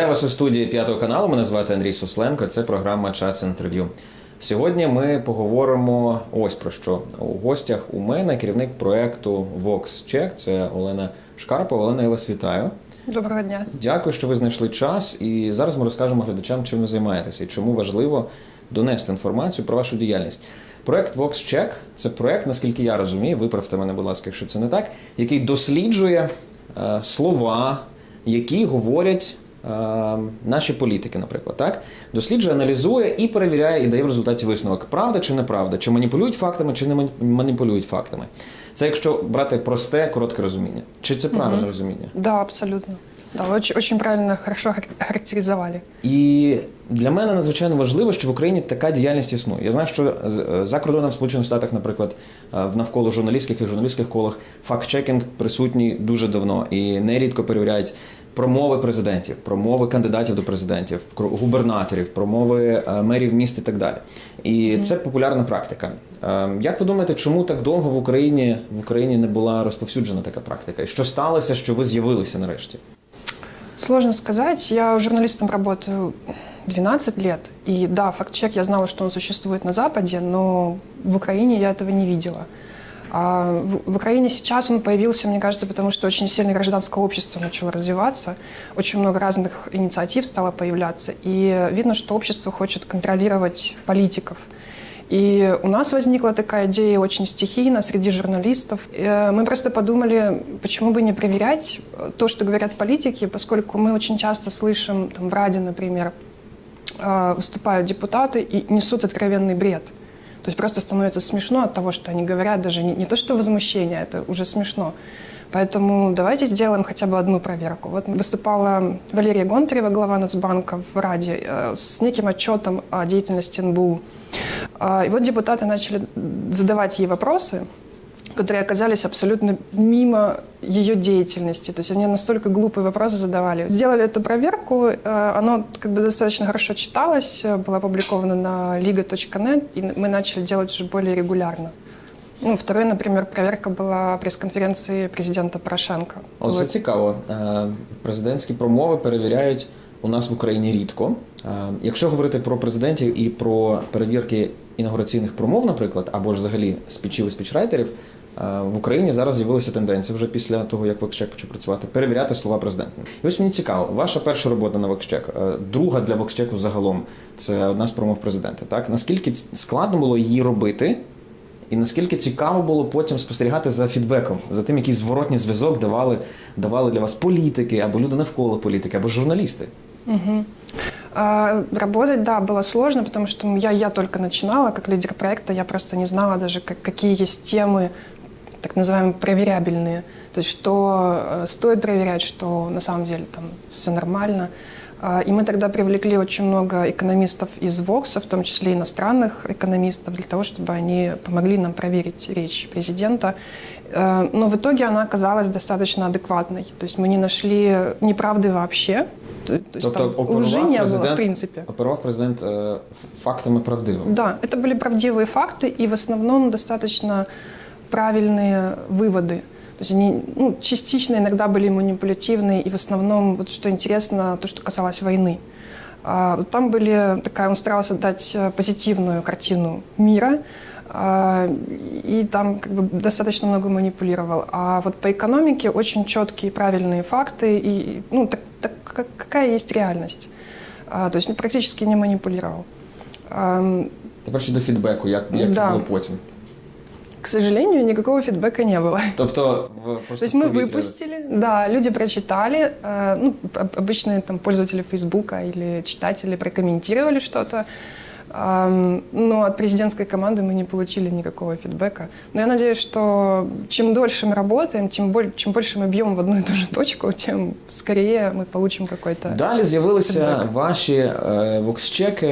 Вітаю вас у студії п'ятого каналу. Мене звати Андрій Сусленко. Це програма Час інтерв'ю. Сьогодні ми поговоримо ось про що. У гостях у мене керівник проекту Vox Check. Це Олена Шкарпова. Олена, я вас вітаю. Доброго дня. Дякую, що ви знайшли час. І зараз ми розкажемо глядачам, чим ви займаєтеся і чому важливо донести інформацію про вашу діяльність. Проект Vox Check – це проект, наскільки я розумію, виправте мене, будь ласка, якщо це не так, який досліджує е, слова, які говорять наші політики, наприклад, так досліджує, аналізує і перевіряє і дає в результаті висновок, правда чи неправда, чи маніпулюють фактами, чи не ман- маніпулюють фактами. Це якщо брати просте, коротке розуміння. Чи це правильне розуміння? Да, абсолютно. Да, очень, очень правильно, хорошо хар- характеризовали. І для мене надзвичайно важливо, що в Україні така діяльність існує. Я знаю, що з- за кордоном в Сполучених Штатах, наприклад, е, в навколо журналістських і журналістських колах факт-чекінг присутній дуже давно і нерідко перевіряють промови президентів, промови кандидатів до президентів, губернаторів, промови е, мерів міст і так далі. І це популярна практика. Е, Як ви думаєте, чому так довго в Україні в Україні не була розповсюджена така практика? І що сталося, що ви з'явилися нарешті? Сложно сказать. Я журналистом работаю 12 лет. И да, факт-чек, я знала, что он существует на Западе, но в Украине я этого не видела. А в, Украине сейчас он появился, мне кажется, потому что очень сильно гражданское общество начало развиваться, очень много разных инициатив стало появляться, и видно, что общество хочет контролировать политиков. И у нас возникла такая идея очень стихийно среди журналистов. Э, Мы просто подумали, почему бы не проверять то, что говорят политики, поскольку мы очень часто слышим там, в Раде, например, э, выступают депутаты и несут откровенный бред. То есть просто становится смешно от того, что они говорят, даже не, не то, что возмущение, это уже смешно. Поэтому давайте сделаем хотя бы одну проверку. Вот выступала Валерия Гонтарева, глава Нацбанка в Раде, э, с неким отчетом о деятельности НБУ. А, И вот депутаты начали задавать ей вопросы, которые оказались абсолютно мимо ее деятельности. То есть они настолько глупые вопросы задавали. Сделали эту проверку, э, оно как бы достаточно хорошо читалось, э, было опубликовано на liga.net, и мы начали делать уже более регулярно. Ну, второй, например, проверка была пресс-конференции президента Порошенко. От це Вот. цікаво. Е, Президентські промови перевіряють у нас в Україні рідко. Е, Якщо говорити про президентів і про перевірки інаугураційних промов, наприклад, або ж взагалі спічів і спічрайтерів, е, в Україні зараз з'явилася тенденція вже після того, як Вокчек почав працювати, перевіряти слова президента. І ось мені цікаво, ваша перша робота на Вокчек, друга для Вокчеку загалом це одна з промов президента. Так наскільки складно було її робити? І наскільки цікаво було потім спостерігати за фідбеком, за тим, який зворотній зв'язок давали, давали для вас політики, або люди навколо політики, або журналісти. А, Работать, да, было сложно, потому что я, я только начинала как лидер проекта, я просто не знала даже, как- какие есть темы, так называемые проверябельные. То есть, что э, стоит проверять, что на самом деле там все нормально. А, И мы тогда привлекли очень много экономистов из ВОКСа, в том числе иностранных экономистов, для того, чтобы они помогли нам проверить речь президента. Э, Но в итоге она оказалась достаточно адекватной. То есть мы не нашли неправды вообще. То то есть Тобто там лжи оперував не было, в президент, принципе. оперував президент е, ф- фактами правдивими. Да, это были правдивые факты и в основном достаточно правильные выводы. То есть они ну, частично иногда были манипулятивные, и в основном, вот что интересно, то, что касалось войны. А, вот там были такая, он старался дать э, позитивную картину мира, а, и там как бы достаточно много манипулировал. А вот по экономике очень четкие, правильные факты, и ну, так, так как- какая есть реальность. А, то есть ну, практически не манипулировал. Ам, Тепер щодо фідбеку, як, як це Да. було потім? К сожалению, никакого фидбэка не было. Тобто, в просто То есть мы в повітря- выпустили, да, люди прочитали, э, ну, об- обычные там пользователи Фейсбука или читатели прокомментировали что-то, Ам, но от президентской команды мы не получили никакого фидбэка. Но я надеюсь, что чем дольше мы работаем, тем, боль- чем больше мы бьем в одну и ту же точку, тем скорее мы получим какой-то... Далі з'явилися Фідбек. ваші е, воксчеки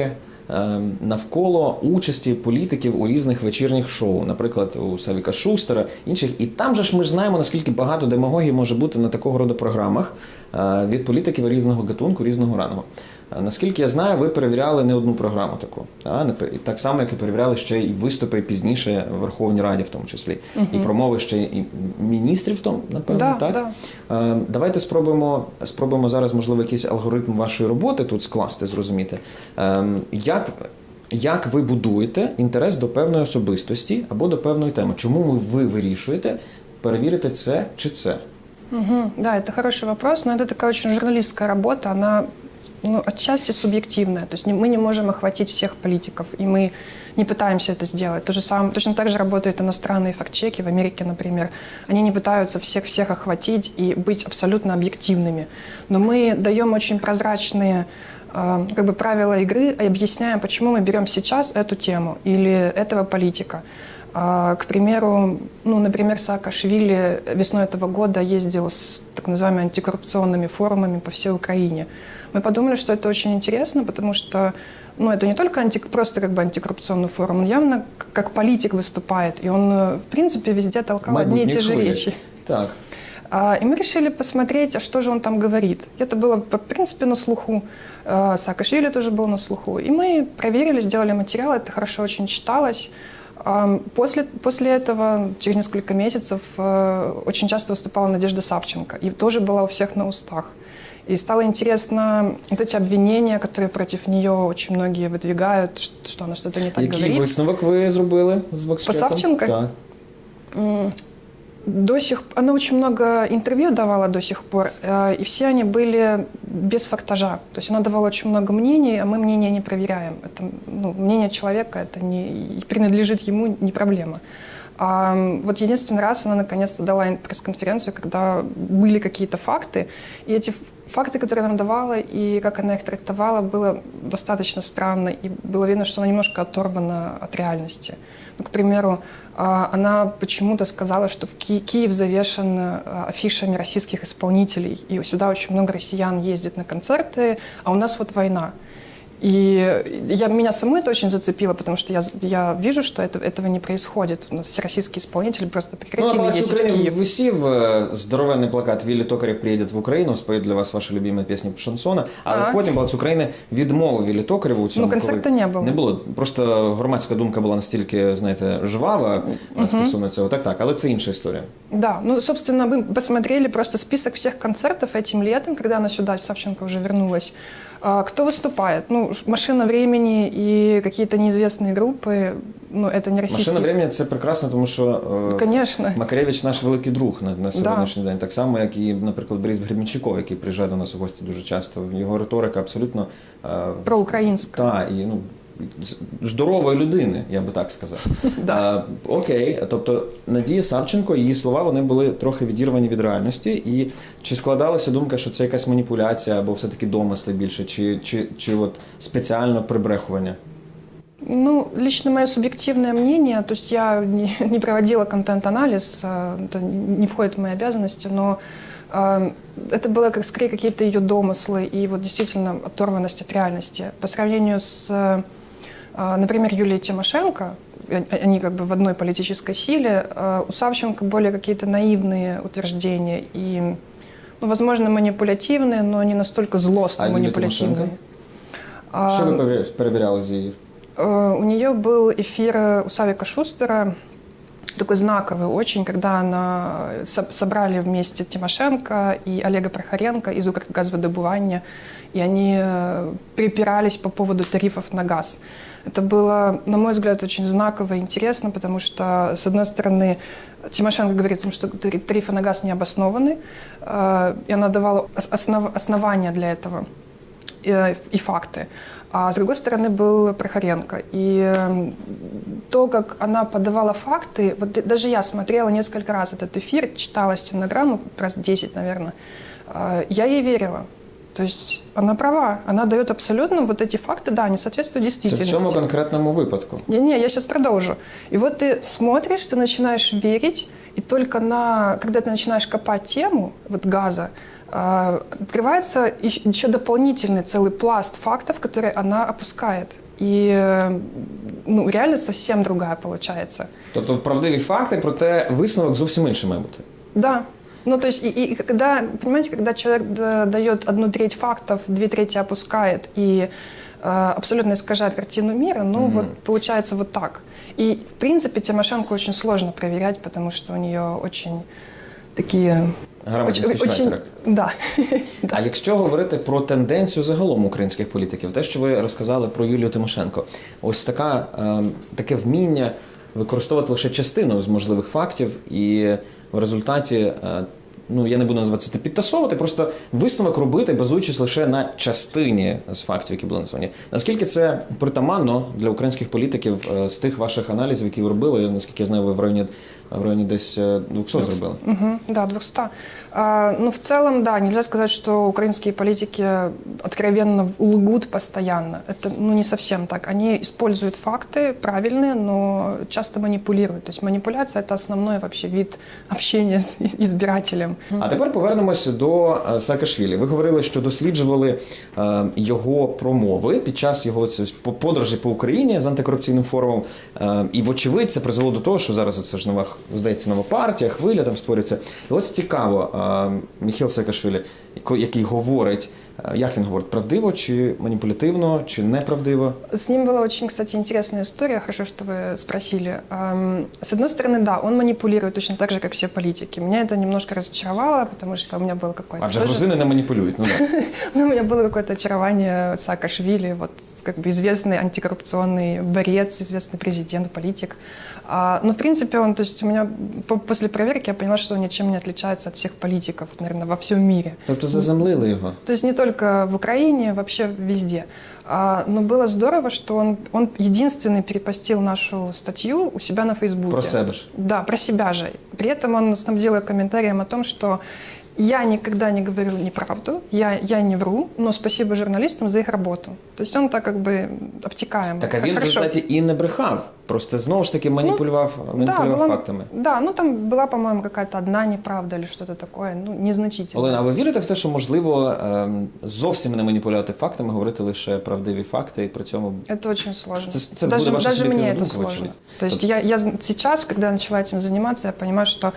е, навколо участі політиків у різних вечірніх шоу, наприклад, у Савіка Шустера, інших. І там же ж ми ж знаємо, наскільки багато демагогії може бути на такого роду програмах е, від політиків різного гатунку, різного рангу. Наскільки я знаю, ви перевіряли не одну програму таку. Так само, як і перевіряли ще і виступи пізніше в Верховній Раді, в тому числі, і промови ще і міністрів, в напевно, Да, так? да. Давайте спробуємо, спробуємо зараз, можливо, якийсь алгоритм вашої роботи тут скласти, зрозуміти. Як, як ви будуєте інтерес до певної особистості або до певної теми? Чому ви- ви вирішуєте перевірити це чи це? Мгм. Да, это хороший вопрос, но это такая очень журналистская работа, она ну, отчасти субъективная. То есть не- мы не можем охватить всех политиков, и мы не пытаемся это сделать. То же самое, точно так же работают иностранные фактчеки в Америке, например. Они не пытаются всех-всех охватить и быть абсолютно объективными. Но мы даем очень прозрачные э, как бы правила игры и объясняем, почему мы берем сейчас эту тему или этого политика. А, К примеру, ну, например, Саакашвили весной этого года ездил с так называемыми антикоррупционными форумами по всей Украине. Мы подумали, что это очень интересно, потому что ну, это не только анти, просто как бы антикоррупционный форум, он явно как политик выступает, и он, э, в принципе, везде толкал одни и те же речи. Так. А, И мы решили посмотреть, а что же он там говорит. Это было, в принципе, на слуху. А, Саакашвили тоже был на слуху. И мы проверили, сделали материал, это хорошо очень читалось. А, После, после этого, через несколько месяцев, очень часто выступала Надежда Савченко. И тоже была у всех на устах. И стало интересно вот эти обвинения, которые против нее очень многие выдвигают, что она что-то не так Який говорит. висновок ви зробили з По Воксчеком? Савченко? Так. М, До сих она очень много интервью давала до сих пор, э, и все они были без фактажа. То есть она давала очень много мнений, а мы мнения не проверяем. Это, ну, мнение человека это не принадлежит ему, не проблема. А вот единственный раз она наконец-то дала пресс-конференцию, когда были какие-то факты, и эти факты, которые нам давала, и как она их трактовала, было достаточно странно, и было видно, что она немножко оторвана от реальности. Ну, к примеру, а, она почему-то сказала, что в Ки- Киев завешен а, афишами российских исполнителей, и сюда очень много россиян ездит на концерты, а у нас вот война. И я, меня саму это очень зацепило, потому что я, я вижу, что это, этого не происходит. У нас все российские исполнители просто Ну, на прекратили Палаці ездить в України Киев. висів е, здоровенний плакат Віллі Токарєв приїде в Україну, споють для вас ваші любимі пісні шансона. Але Ага. потім Палац України відмовив Віллі Токарєву у цьому. Ну, концерту коли- не було. Не було. Просто громадська думка була настільки, знаєте, жвава е, стосовно цього. Так, так, але це інша історія. Да, ну, собственно, мы посмотрели просто список всех концертов этим летом, когда она сюда, Савченко уже вернулась. А, Кто выступает? Ну, ш- «Машина времени» и какие-то неизвестные группы, ну, это не российские. Машина времени це прекрасно, тому що е, Конечно. Макаревич наш великий друг на, на сьогоднішній день. Так само, як і, наприклад, Борис Гребенщиков, який приїжджає до нас у гості дуже часто. Його риторика абсолютно е, Проукраїнська. та, і, ну, з- здорової людини, я би так сказав. Да. А, окей, тобто Надія Савченко, її слова вони були трохи відірвані від реальності. І чи складалася думка, що це якась маніпуляція або все-таки домисли більше, чи, чи, чи от спеціально прибрехування? Ну, лично мое субъективное мнение, то есть я не, не проводила контент-анализ, а, это не входит в мои обязанности, но а, это было как скорее какие-то ее домыслы и вот действительно оторванность от реальности. По сравнению с, а, например, Юлией Тимошенко, э- они как бы в одной политической силе, а у Савченко более какие-то наивные утверждения и, ну, возможно, манипулятивные, но не настолько злостно А Юлия манипулятивные. Тимошенко? А, Що ви перевіряли- перевіряли з її? Э, У нее был эфир э, у Савика Шустера, такой знаковый очень, когда она со- собрали вместе Тимошенко и Олега Прохоренко из Укргазводобывания, и они э, припирались по поводу тарифов на газ. Это было, на мой взгляд, очень знаково и интересно, потому что, с одной стороны, Тимошенко говорит о том, что тари- тарифы на газ не обоснованы, э, и она давала ос- основ- основания для этого э, и факты. А с другой стороны был Прохоренко. И э, то, как она подавала факты, вот даже я смотрела несколько раз этот эфир, читала стенограмму, раз 10, наверное, э, я ей верила. То есть она права, она дает абсолютно вот эти факты, да, они соответствуют Це в действительности. цьому конкретному випадку. Не-не, я сейчас продолжу. И вот ты смотришь, ты начинаешь верить, и только на, когда ты начинаешь копать тему вот газа, а, открывается ещ- еще дополнительный целый пласт фактов, которые она опускает. И э, ну, реально совсем другая получается. Тобто правдиві факти, проте висновок зовсім інший має бути. Да. Ну, то есть, и, и когда, понимаете, когда человек дает одну треть фактов, две трети опускает и э, абсолютно искажает картину мира, ну, Мгм. вот получается вот так. И, в принципе, Тимошенко очень сложно проверять, потому что у нее очень такие... Грамотні очень, да. А якщо говорити про тенденцію загалом українських політиків, те, що ви розказали про Юлію Тимошенко, ось така, е, таке вміння використовувати лише частину з можливих фактів, і в результаті, е, ну я не буду називати це підтасовувати, просто висновок робити, базуючись лише на частині з фактів, які були названі. Наскільки це притаманно для українських політиків е, з тих ваших аналізів, які ви робили, наскільки я знаю, ви в районі, в районі десь е, 200 зробили? Мгм, да, 200. А, ну, в целом, да, нельзя сказать, что украинские политики откровенно лгут постоянно. Это ну, не совсем так. Они используют факты правильные, но часто манипулируют. То есть манипуляция – это основной вообще вид общения с избирателем. А тепер повернемося до е, Саакашвілі. Ви говорили, що досліджували е, його промови під час його подорожі по Україні з антикорупційним форумом. Е, і вочевидь це призвело до того, що зараз це ж нова здається нова партія, хвиля там створюється. І ось цікаво, Міхіл Саакашвілі, який говорить, як він говорить, правдиво чи маніпулятивно, чи неправдиво. С ним была очень, кстати, интересная история. Хорошо, что вы спросили. Ам, С одной стороны, да, он манипулирует точно так же, как все политики. Меня это немножко разочаровало, потому что у меня было какое-то Адже тоже- грузини не маніпулюють. Ну да. Ну, у меня было какое-то очарование Саакашвили, вот как бы известный антикоррупционный борец, известный президент, политик. А, ну, в принципе, он, то есть у меня по- после проверки я поняла, что он ничем не отличается от всех политиков, наверное, во всем мире. Тобто заземлили його. То есть не только в Украине, вообще везде. А, но было здорово, что он, он единственный перепостил нашу статью у себя на Фейсбуке. Про себе ж. Да, про себя же. При этом он снабдил ее комментарием о том, что я никогда не говорю неправду, я, я не вру, но спасибо журналистам за их работу. То есть он так как бы обтекаем. Так а він в Хорошо. результаті і не брехав. Просто знову ж таки маніпулював, маніпулював была- фактами. Да, ну там была, по-моему, какая-то одна неправда или что-то такое, ну, незначительно. Олена, а ви вірите в те, що можливо ем, зовсім не маніпулювати фактами, говорити лише правдиві факти і при цьому Это очень сложно. Це- це даже буде ваша даже мне субъективная это думка, сложно. очевидно. То есть Вот. я, я з- сейчас, когда я начала этим заниматься, я понимаю, что к-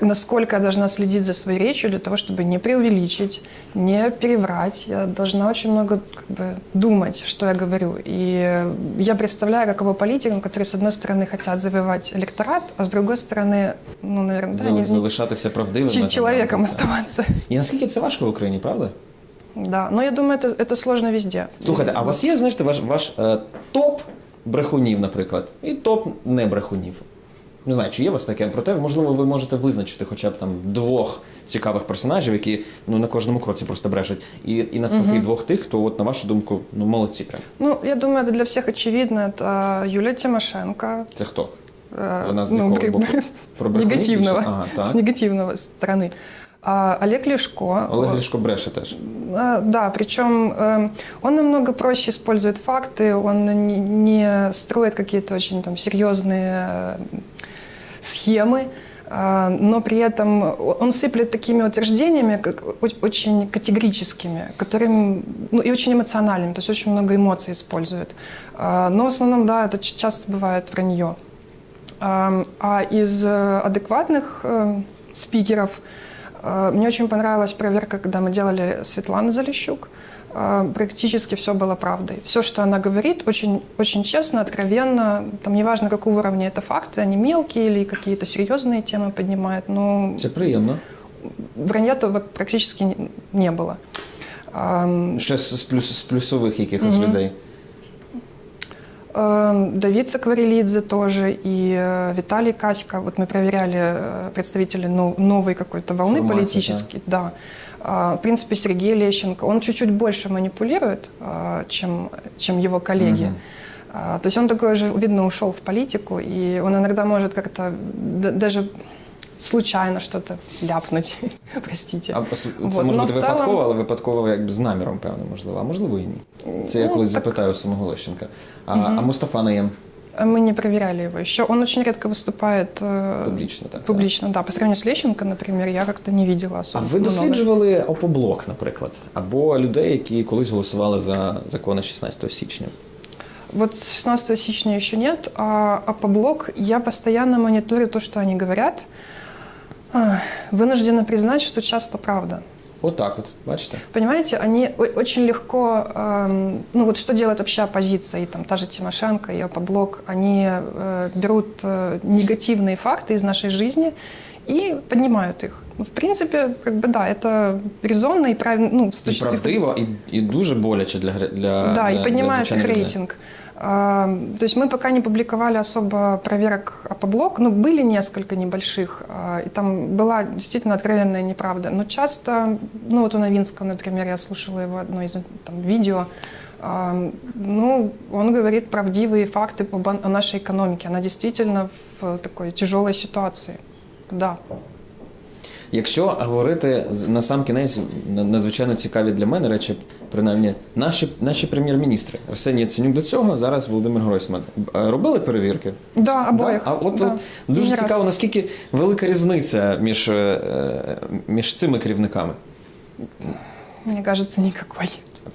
насколько я должна следить за своей речью для того, чтобы не преувеличить, не переврать. Я должна очень много как бы, думать, что я говорю. И э, я представляю, каково политикам, которые, с одной стороны, хотят завоевать электорат, а с другой стороны, ну, наверное, да, зал- не- не- залишатися правдивими. чи- там, человеком да. оставаться. І наскільки це важко в Україні, правда? Да, но я думаю, это, это сложно везде. Слухайте, а у вас є, знаєте, ваш, ваш е, топ брехунів, наприклад, і топ не брехунів? Не знаю, чи є у вас таке, проте, можливо, ви можете визначити хоча б там двох цікавих персонажів, які ну на кожному кроці просто брешуть. І, і навпаки, двох тих, хто, от, на вашу думку, ну молодці прям. Ну, я думаю, это для всех очевидно. Это Юлия Тимошенко, Це хто? Э, Вона з ну, якого при- боку? Про брехунів негативного, більше? Ага, так. с негативного стороны. А, Олег Лешко. Олег Ляшко бреше теж. А, Да, причем э, он намного проще использует факты, он не, не строит какие-то очень там серьезные э, схемы, а, но при этом он сыплет такими утверждениями, как о- очень категорическими, которым, ну и очень эмоциональными, то есть очень много эмоций использует. А, Но в основном, да, это ч- часто бывает вранье. А а из э, адекватных э, спикеров э, мне очень понравилась проверка, когда мы делали Светланы Залищук. Э, Практически все было правдой. Все, что она говорит, очень, очень честно, откровенно. Там неважно, какого уровня это факты, они мелкие или какие-то серьезные темы поднимает, но Це приємно. вранья то практически не- не было. Ам, Ще з, з, плюс, з плюсових якихось Мгм. людей. Э, Давид Сакварелидзе тоже и э, Виталий Каська. Вот мы проверяли э, представителей нов- новой какой-то волны Формации, политической. Да. А, В принципе, Сергей Лещенко, он чуть-чуть больше манипулирует, а, чем, чем его коллеги. Мгм. А, То есть он такой же, видно, ушел в политику, и он иногда может как-то д- даже случайно что-то ляпнуть, простите. А послу- це Вот, може но бути в целом- випадково, але випадково якби з наміром, певно, можливо, а можливо і ні. Це я Ну, колись так- запитаю у самого Лещенка. А, Мгм. а Мустафа Наєм Мы не проверяли его еще. Он очень редко выступает э, публічно так. Публично, да. По сравнению с Лещенко, например, я как-то не видела А особо. ви много. досліджували опоблок, наприклад, або людей, які колись голосували за закони 16 січня? Вот с 16 січня еще нет, а, а по блог я постоянно мониторю то, что они говорят. Ах, Вынуждена признать, что часто правда. Отак, от, бачите? Понимаете, они о- очень легко, эм, ну вот что делает вообще оппозиция, и там та же Тимошенко, и Опоблок, они э, берут э, негативные факты из нашей жизни и поднимают их. Ну, в принципе, как бы да, это резонно и правильно, ну, с І точки зрения... правдиво, і, і дуже боляче для, гра- для Да, для, и поднимает их звичайних людей. рейтинг. А, То есть мы пока не публиковали особо проверок Апоблок, но были несколько небольших, а, и там была действительно откровенная неправда. Но часто, ну вот у Новинского, например, я слушала его одно из там, видео, а, ну, он говорит правдивые факты по бан- о нашей экономике. Она действительно в такой тяжелой ситуации. Да. Якщо говорити на сам кінець надзвичайно цікаві для мене речі, принаймні, наші, наші прем'єр-міністри Арсеній Яценюк до цього, зараз Володимир Гройсман. Робили перевірки? Да, обоих. А от, Да. от дуже раз. цікаво, наскільки велика різниця між, е, між цими керівниками. Мені кажется, никакой.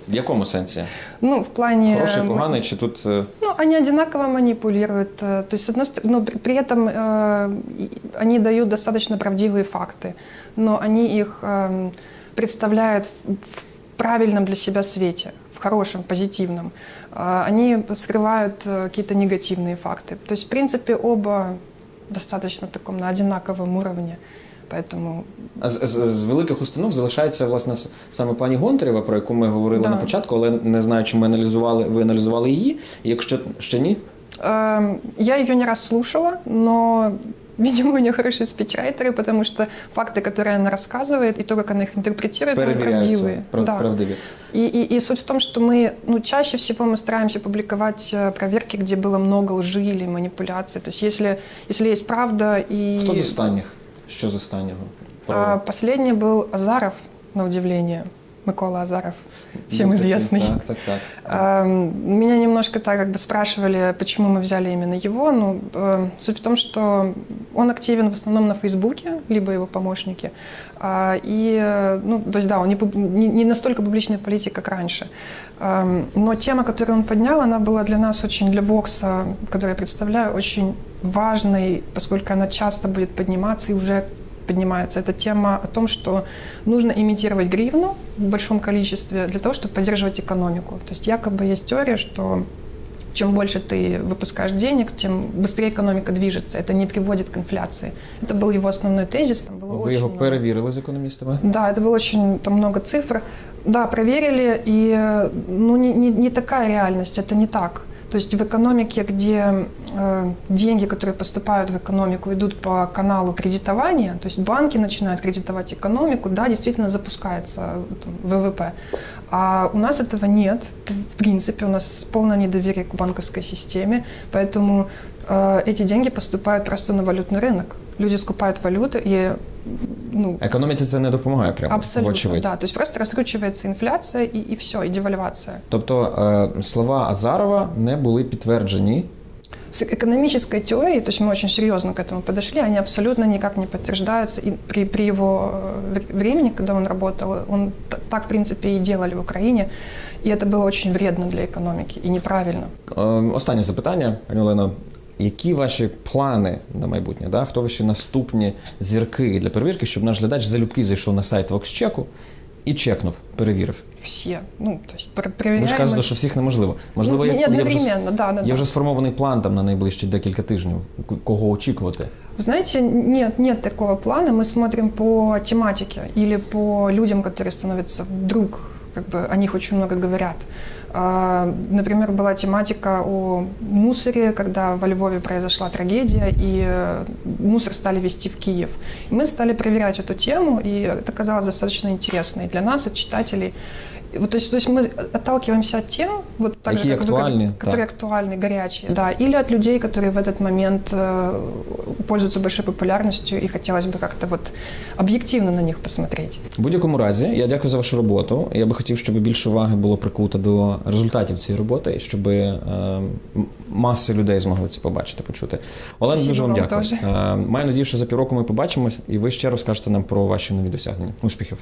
В якому сенсі? Ну, в плане... Хороший, м, поганий, чи тут. Ну, они одинаково манипулируют. э, То есть, стороны, но при, при этом э, они дают достаточно правдивые факты, но они их эм, представляют в, правильном для себя свете, в хорошем, позитивном. А Они скрывают э, какие-то негативные факты. То есть, в принципе, оба достаточно таком на одинаковом уровне. Поэтому А з, з, з великих установ залишається власне с- саме пані Гонтарєва, про яку ми говорили Да. на початку, але не знаю, чи ми аналізували, ви аналізували її. І Якщо ще ні, Эм, Я ее не раз слушала, но, видимо, у нее хорошие спичрайтеры, потому что факты, которые она рассказывает, и то, как она их интерпретирует, они перевіряються правдивые. прав- Да. правдиві. И, и- и суть в том, что мы, ну, чаще всего мы стараемся публиковать э, проверки, где было много лжи или манипуляций. То есть если, если есть правда и... Хто з останніх? Що з останнього? Про- А, Последний был Азаров, на удивление. Микола Азаров, всем Ну, так, известный. Так, так, так. Меня немножко так как бы спрашивали, почему мы взяли именно его. Ну, э, суть в том, что он активен в основном на Фейсбуке, либо его помощники. А, И, ну, то есть, да, он не, не- не настолько публичный политик, как раньше. Но тема, которую он поднял, она была для нас очень, для Вокса, который я представляю, очень важной, поскольку она часто будет подниматься и уже поднимается. Это тема о том, что нужно имитировать гривну в большом количестве для того, чтобы поддерживать экономику. То есть якобы есть теория, что чем больше ты выпускаешь денег, тем быстрее экономика движется. Это не приводит к инфляции. Это был его основной тезис. Там было Ви очень його много- перевірили з економістами? да, это было очень там много цифр. Да, проверили, и э, ну, не, не, не такая реальность, это не так. То есть в экономике, где э, деньги, которые поступают в экономику, идут по каналу кредитования, то есть банки начинают кредитовать экономику, да, действительно запускается там, ВВП. А у нас этого нет. В принципе, у нас полное недоверие к банковской системе, поэтому э, эти деньги поступают просто на валютный рынок. Люди скупают валюту и ну, Економіці це не допомагає прямо. Абсолютно, вочевидь. да. То есть просто раскручивается инфляция и, и все, и девальвация. Тобто е, слова Азарова не були підтверджені. С экономической теорией, то есть мы очень серьезно к этому подошли, они абсолютно никак не подтверждаются. И при, при его э, вр- времени, когда он работал, он т- так, в принципе, и делали в Украине. И это было очень вредно для экономики и неправильно. Е, Останнє запитання, пані Олено. Які ваші плани на майбутнє? Да? Хто ваші наступні зірки для перевірки, щоб наш глядач залюбки зайшов на сайт Воксчеку і чекнув, перевірив? Все. Ну, то есть пр- Ви проверяем... ж кажете, мы що вс- всіх неможливо. Можливо, Ну, є, не є, вже, одновременно, да, да, є да. вже сформований план там на найближчі декілька тижнів, к- кого очікувати. Знаете, нет, нет такого плана. Мы смотрим по тематике или по людям, которые становятся вдруг, как бы о них очень много говорят. А, Например, была тематика о мусоре, когда во Львове произошла трагедия, и э, мусор стали везти в Киев. И мы стали проверять эту тему, и это казалось достаточно интересно и для нас, и читателей. И Вот, то, есть, то есть мы отталкиваемся от тем, вот так Какие же, как вы актуальны, говорите, которые актуальны, горячие, да, или от людей, которые в этот момент э, пользуются большой популярностью, и хотелось бы как-то вот объективно на них посмотреть. В будь-якому разі, я дякую за вашу роботу. Я би хотів, щоб більше уваги було прикуто до результатів цієї роботи, і щоб е, м- маси людей змогли це побачити, почути. Олена, Спасибо дуже вам вам дякую. теж. Е, Маю надію, що за півроку ми побачимось, і ви ще розкажете нам про ваші нові досягнення. Успіхів!